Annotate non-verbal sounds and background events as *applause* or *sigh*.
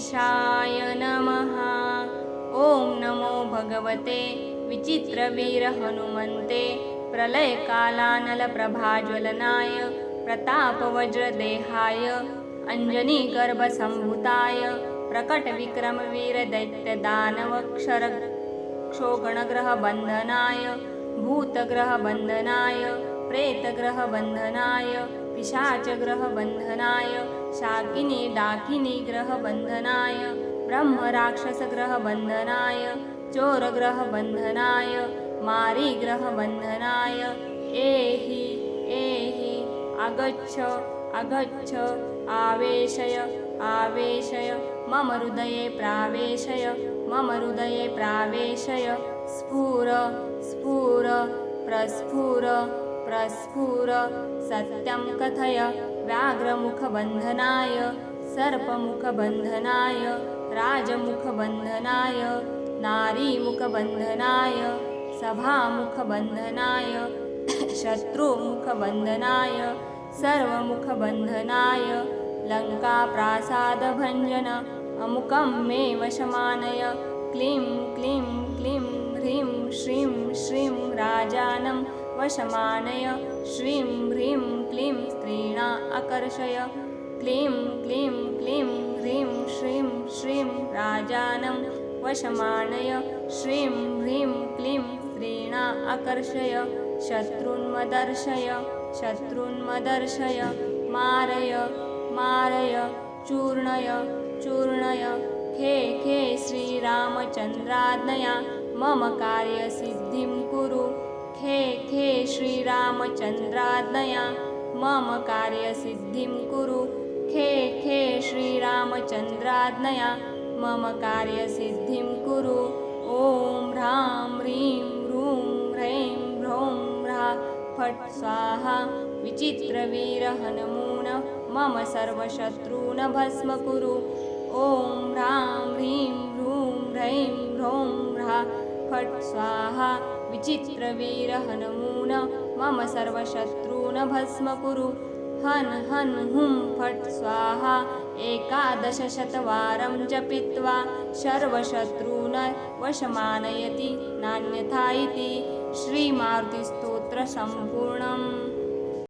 शाय नमः। ॐ नमो भगवते। विचित्रवीरहनुमन्ते। प्रलयकालानलप्रभाज्वलनाय प्रतापवज्रदेहाय। अञ्जनीगर्भसम्भुताय प्रकटविक्रमवीरदैत्यदानवक्षरक्षोगणग्रहबन्धनाय। भूतग्रहबन्धनाय प्रेतग्रहबन्धनाय पिशाचग्रहबन्धनाय शाकिनी डाकिनी ग्रहबन्धनाय ब्रह्मराक्षसग्रहबन्धनाय चोरग्रहबन्धनाय मारीग्रहबन्धनाय एहि एहि आगच्छ आगच्छ आवेशय आवेशय मम हृदये प्रावेशय मम हृदये प्रावेशय स्फुर स्फुर प्रस्फुर प्रस्फुर। सत्यं कथय व्याघ्रमुखबन्धनाय सर्पमुखबन्धनाय राजमुखबन्धनाय नारीमुखबन्धनाय सभामुखबन्धनाय *coughs* शत्रुमुखबन्धनाय सर्वमुखबन्धनाय लङ्काप्रासादभञ्जन अमुकं मे वशमानय क्लीं क्लीं क्लीं ह्रीं श्रीं श्रीं राजानं वशमानय। श्रीं ह्रीं क्लीं स्त्रीणा अकर्षय क्लीं क्लीं क्लीं ह्रीं श्रीं श्रीं राजानं। वशमानय। श्रीं ह्रीं क्लीं स्त्रीणा अकर्षय शत्रुन्मदर्शय। शत्रुन्मदर्शय। मारय। मारय। चूर्णय। चूर्णय। खे खे श्रीरामचन्द्राज्ञया। मम कार्यसिद्धिं कुरु खे खे श्रीरामचन्द्राज्ञया। मम कार्यसिद्धिं कुरु। खे खे श्रीरामचन्द्राज्ञया। मम कार्यसिद्धिं कुरु। ॐ ह्रां ह्रीं ह्रूं ह्रैं ह्रौं ह्रा। फट् स्वाहा विचित्रवीरहनमून। मम सर्वशत्रून् भस्म कुरु। ॐ ह्रां ह्रीं ह्रूं ह्रैं ह्रौं ह्रा फट् स्वाहा विचित्रवीरहनमून मम सर्वशत्रून् भस्म कुरु हन् हन् हुं फट् स्वाहा। एकादशशतवारं जपित्वा सर्वशत्रून् वशमानयति नान्यथा इति श्रीमारुतिस्तोत्रसम्पूर्णम्